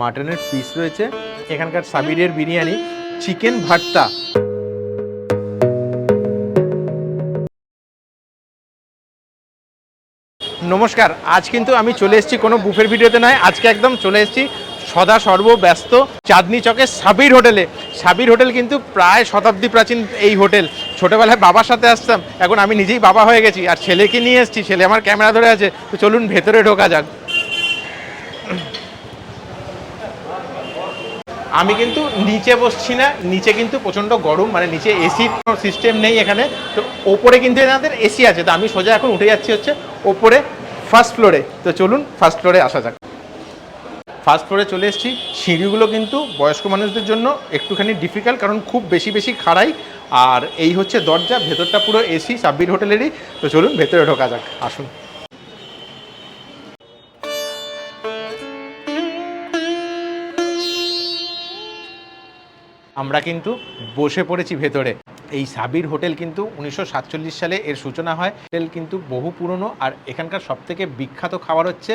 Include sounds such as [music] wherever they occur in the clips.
মাটনের পিস রয়েছে। এখানকার সাবিরের বিরিয়ানি চিকেন ভর্তা। নমস্কার, আজ কিন্তু আমি চলে এসেছি কোনো বুফের ভিডিওতে নয়, আজকে একদম চলে এসেছি সদা সর্বব্যস্ত চাঁদনি চকের সাবির হোটেলে। সাবির হোটেল কিন্তু প্রায় শতাব্দী প্রাচীন এই হোটেল। ছোটোবেলায় বাবার সাথে আসতাম, এখন আমি নিজেই বাবা হয়ে গেছি, আর ছেলেকে নিয়ে এসেছি, ছেলে আমার ক্যামেরা ধরে আছে, তো চলুন ভেতরে ঢোকা যাক। আমি কিন্তু নিচে বসছি না, নিচে কিন্তু প্রচণ্ড গরম মানে নিচে কোনো সিস্টেম নেই এখানে, তো ওপরে কিন্তু এনাদের এসি আছে, তো আমি সোজা এখন উঠে যাচ্ছি হচ্ছে ওপরে ফার্স্ট ফ্লোরে তো চলুন ফার্স্ট ফ্লোরে আসা যাক। ফার্স্ট ফ্লোরে চলে এসেছি, সিঁড়িগুলো কিন্তু বয়স্ক মানুষদের জন্য একটুখানি ডিফিকাল্ট কারণ খুব বেশি বেশি খাড়াই, আর এই হচ্ছে দরজা, ভেতরটা পুরো এসি সাব্বির হোটেলেরই, তো চলুন ভেতরে ঢোকা যাক, আসুন। আমরা কিন্তু বসে পড়েছি ভেতরে। এই সাবির হোটেল কিন্তু উনিশশো সাতচল্লিশ সালে এর সূচনা হয়। হোটেল কিন্তু বহু পুরনো আর এখানকার সবথেকে বিখ্যাত খাবার হচ্ছে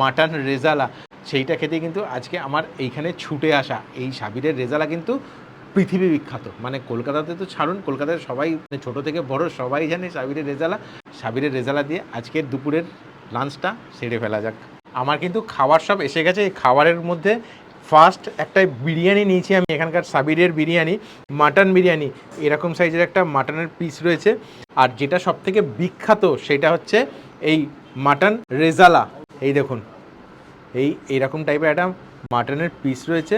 মাটন রেজালা। সেইটা খেতে কিন্তু আজকে আমার এইখানে ছুটে আসা। এই সাবিরের রেজালা কিন্তু পৃথিবী বিখ্যাত। মানে কলকাতাতে তো ছাড়ুন কলকাতায় সবাই ছোট থেকে বড় সবাই জানে সাবিরের রেজালা। সাবিরের রেজালা দিয়ে আজকের দুপুরের লাঞ্চটা সেরে ফেলা যাক। আমার কিন্তু খাবার সব এসে গেছে। এই খাবারের মধ্যে ফার্স্ট একটা বিরিয়ানি নিয়েছি আমি, এখানকার সাবিরের বিরিয়ানি, মাটন বিরিয়ানি। এরকম সাইজের একটা মাটনের পিস রয়েছে। আর যেটা সব থেকে বিখ্যাত সেটা হচ্ছে এই মাটন রেজালা। এই দেখুন, এই এইরকম টাইপের একটা মাটনের পিস রয়েছে।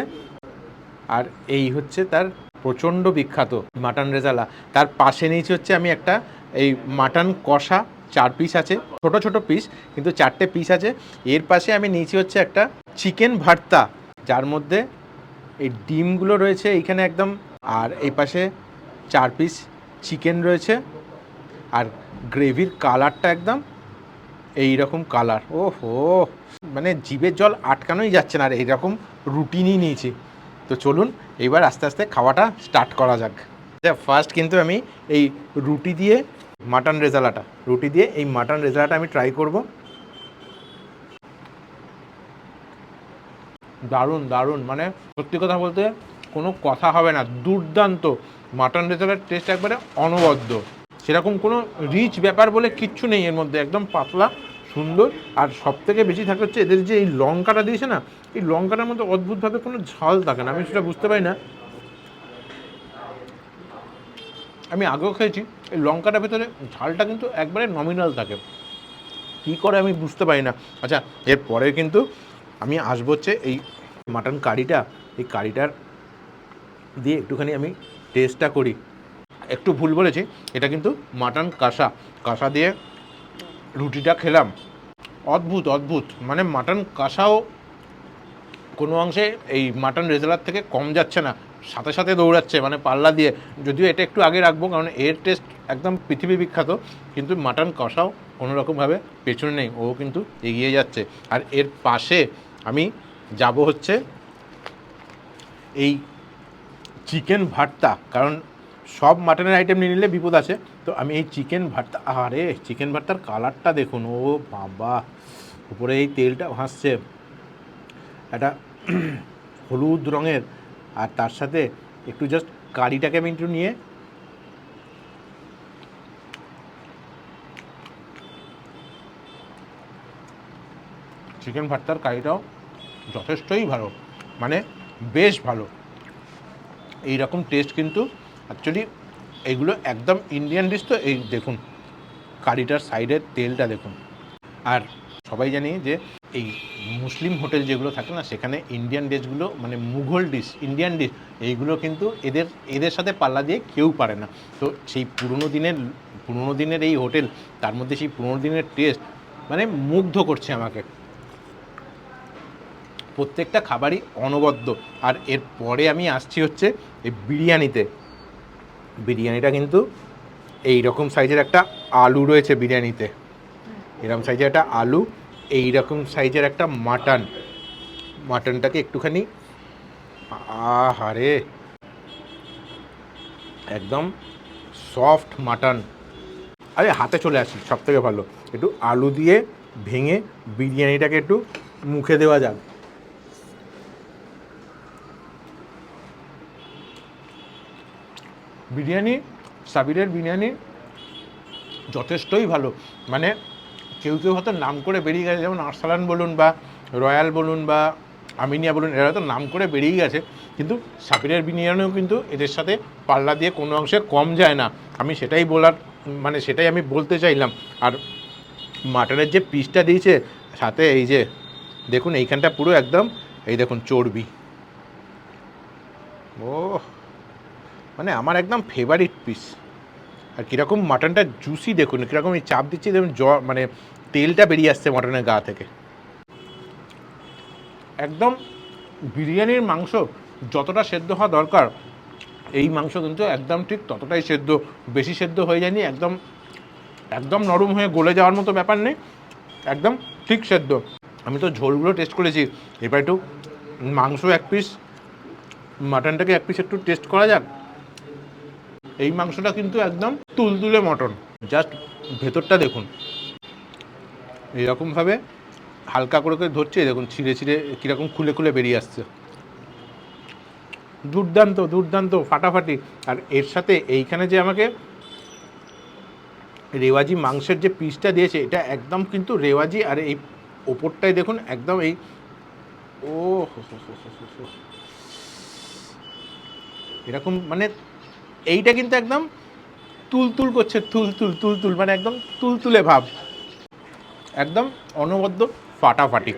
আর এই হচ্ছে তার প্রচণ্ড বিখ্যাত মাটন রেজালা। তার পাশে নিয়েছি হচ্ছে আমি একটা এই মাটন কষা, চার পিস আছে। ছোট ছোট পিস কিন্তু চারটে পিস আছে। এর পাশে আমি নিয়েছি হচ্ছে একটা চিকেন ভর্তা। যার মধ্যে এই ডিমগুলো রয়েছে এইখানে একদম, আর এই পাশে চার পিস চিকেন রয়েছে, আর গ্রেভির কালারটা একদম এই রকম কালার ও হো মানে জিভের জল আটকানোই যাচ্ছে না, আর এইরকম রুটিনই নিয়েছি। তো চলুন এবার আস্তে আস্তে খাওয়াটা স্টার্ট করা যাক। ফার্স্ট কিন্তু আমি এই রুটি দিয়ে মাটন রেজালাটা, রুটি দিয়ে এই মাটন রেজালাটা আমি ট্রাই করব। দারুণ দারুণ। মানে সত্যি কথা বলতে কোনো কথা হবে না। দুর্দান্ত। মাটন রেজালার টেস্ট একবারে অনবদ্য। সেরকম কোনো রিচ ব্যাপার বলে কিচ্ছু নেই এর মধ্যে। একদম পাতলা, সুন্দর। আর সব থেকে বেশি থাকে হচ্ছে এদের যে এই লঙ্কাটা দিয়েছে না, এই লঙ্কাটার মধ্যে অদ্ভুতভাবে কোনো ঝাল থাকে না। আমি সেটা বুঝতে পারি না। আমি আগেও খেয়েছি। এই লঙ্কাটার ভেতরে ঝালটা কিন্তু একবারে নমিনাল থাকে। কী করে আমি বুঝতে পারি না। আচ্ছা এরপরে কিন্তু আমি আসব হচ্ছে এই মাটন কারিটা এই কারিটার দিয়ে একটুখানি আমি টেস্টটা করি। একটু ভুল বলেছি, এটা কিন্তু মাটন কষা। কষা দিয়ে রুটিটা খেলাম। অদ্ভুত অদ্ভুত। মানে মাটন কষাও কোনো অংশে এই মাটন রেজালার থেকে কম যাচ্ছে না। সাথে সাথে দৌড়াচ্ছে মানে পাল্লা দিয়ে। যদিও এটা একটু আগে রাখব, কারণ এর টেস্ট একদম পৃথিবী বিখ্যাত, কিন্তু মাটন কষাও কোনো রকমভাবে পেছনে নেই, ও কিন্তু এগিয়ে যাচ্ছে। আর এর পাশে আমি যাব হচ্ছে এই চিকেন ভর্তা কারণ সব মাটনের আইটেম নিয়ে নিলে বিপদ আছে। তো আমি এই চিকেন ভর্তা আরে চিকেন ভর্তার কালারটা দেখুন, ও বাবা, উপরে এই তেলটা ভাসছে। একটা [clears throat] হলুদ রঙের, আর তার সাথে একটু জাস্ট কারিটাকে আমি একটু নিয়ে চিকেন ভর্তার কারিটাও যথেষ্টই ভালো। মানে বেশ ভালো। এই রকম টেস্ট কিন্তু অ্যাকচুয়ালি এগুলো একদম ইন্ডিয়ান ডিশ তো, এই দেখুন, কারিটার সাইডের তেলটা দেখুন। আর সবাই জানি যে এই মুসলিম হোটেল যেগুলো থাকে না, সেখানে ইন্ডিয়ান ডিশগুলো মানে মুঘল ডিশ ইন্ডিয়ান ডিশ এইগুলো কিন্তু এদের এদের সাথে পাল্লা দিয়ে কেউ পারে না। তো সেই পুরনো দিনের পুরনো দিনের এই হোটেল, তার মধ্যে সেই পুরনো দিনের টেস্ট মানে মুগ্ধ করছে আমাকে। প্রত্যেকটা খাবারই অনবদ্য। আর এর পরে আমি আসছি হচ্ছে এই বিরিয়ানিতে। বিরিয়ানিটা কিন্তু এই রকম সাইজের একটা আলু রয়েছে বিরিয়ানিতে। এরকম সাইজের একটা আলু এই রকম সাইজের একটা মাটন। মাটনটাকে একটুখানি আহারে! একদম সফট মাটন। আরে, হাতে চলে আসি সব থেকে ভালো। একটু আলু দিয়ে ভেঙে বিরিয়ানিটাকে একটু মুখে দেওয়া যাক। বিরিয়ানি, সাবিরের বিরিয়ানি যথেষ্টই ভালো। মানে কেউ কেউ হয়তো নাম করে বেরিয়ে গেছে, যেমন আরসালান বলুন বা রয়্যাল বলুন বা আমিনিয়া বলুন, এরা তো নাম করে বেরিয়ে গেছে। কিন্তু সাবিরের বিরিয়ানিও কিন্তু এদের সাথে পাল্লা দিয়ে কোনো অংশে কম যায় না। আমি সেটাই বলার মানে সেটাই আমি বলতে চাইলাম। আর মাটনের যে পিসটা দিয়েছে, সাথে এই যে, দেখুন এইখানটা পুরো একদম, এই দেখুন চর্বি। ও মানে আমার একদম ফেভারিট পিস আর কীরকম মাটনটা জুসি দেখুন, কীরকম এই চাপ দিচ্ছি, দেখুন জ মানে তেলটা বেরিয়ে আসছে মাটনের গা থেকে। একদম বিরিয়ানির মাংস যতটা সেদ্ধ হওয়া দরকার, এই মাংস কিন্তু একদম ঠিক ততটাই সেদ্ধ, বেশি সেদ্ধ হয়ে যায়নি, একদম একদম নরম হয়ে গলে যাওয়ার মতো ব্যাপার নেই, একদম ঠিক সেদ্ধ। আমি তো ঝোলগুলো টেস্ট করেছি, এবার একটু মাংস এক পিস মাটনটাকে এক পিস একটু টেস্ট করা যাক। এই মাংসটা কিন্তু একদম তুলতুলে মটন। জাস্ট ভেতরটা দেখুন। এইরকমভাবে হালকা করে করে ধরছে দেখুন, ছিঁড়ে ছিঁড়ে কীরকম খুলে খুলে বেরিয়ে আসছে। দুর্দান্ত দুর্দান্ত, ফাটাফাটি। আর এর সাথে এইখানে যে আমাকে রেওয়াজি মাংসের যে পিসটা দিয়েছে, এটা একদম কিন্তু রেওয়াজি আর এই ওপরটাই দেখুন, একদম এই ও। এরকম মানে এইটা কিন্তু একদম তুলতুল করছে, তুলতুল তুলতুল মানে একদম তুলতুলে ভাব। একদম অনবদ্য, ফাটাফাটি।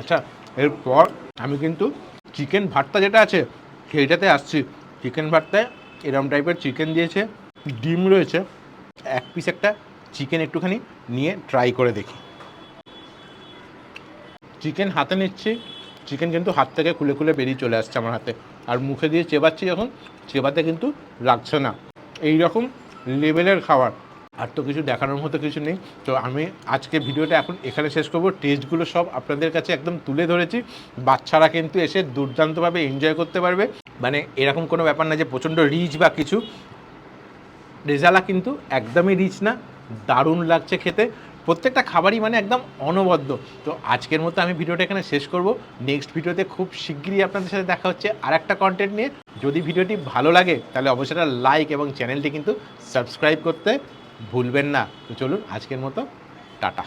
আচ্ছা এরপর আমি কিন্তু চিকেন ভর্তা যেটা আছে, সেইটাতে আসছি। চিকেন ভর্তায় এরম টাইপের চিকেন দিয়েছে, ডিম রয়েছে। এক পিস একটা চিকেন একটুখানি নিয়ে ট্রাই করে দেখি। চিকেন হাতে নিচ্ছি। চিকেন কিন্তু হাত থেকে খুলে খুলে বেরিয়ে চলে আসছে আমার হাতে। আর মুখে দিয়ে চেবাচ্ছি যখন, চেবাতে কিন্তু লাগছে না। এই রকম লেভেলের খাবার। আর তো কিছু দেখানোর মতো কিছু নেই। তো আমি আজকে ভিডিওটা এখন এখানে শেষ করব। টেস্টগুলো সব আপনাদের কাছে একদম তুলে ধরেছি। বাচ্চারা কিন্তু এসে দুর্দান্তভাবে এনজয় করতে পারবে। মানে এরকম কোনো ব্যাপার না যে প্রচণ্ড রিচ বা কিছু। রেজালা কিন্তু একদমই রিচ না। দারুণ লাগছে খেতে। প্রত্যেকটা খাবারই মানে একদম অনবদ্য। তো আজকের মতো আমি ভিডিওটা এখানে শেষ করব। নেক্সট ভিডিওতে খুব শিগগিরই আপনাদের সাথে দেখা হচ্ছে আর একটা কন্টেন্ট নিয়ে। যদি ভিডিওটি ভালো লাগে, তাহলে অবশ্যই লাইক এবং চ্যানেলটি কিন্তু সাবস্ক্রাইব করতে ভুলবেন না। তো চলুন আজকের মতো, টাটা।